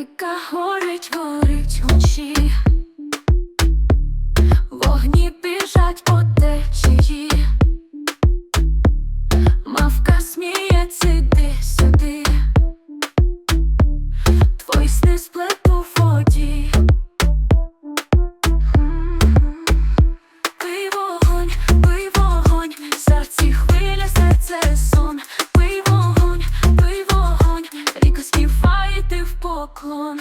Палика горить, горить вночі поклон.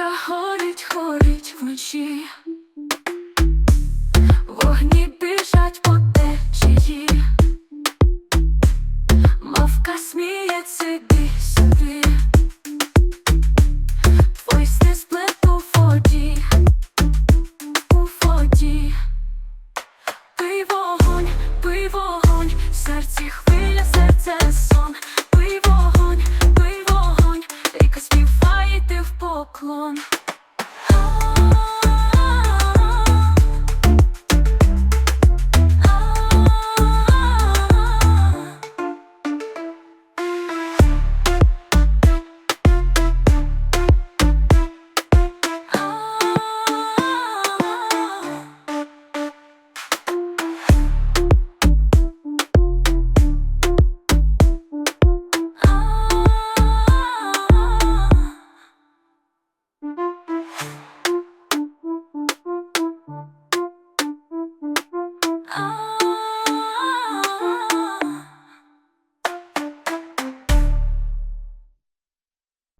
Свічка горить, горить вночі, вогні біжать по течії, мовка сміється ді собі, твой сплет у воді, у воді, пий вогонь, пий вогонь, в серці хвиля серце. Oakland. Oh.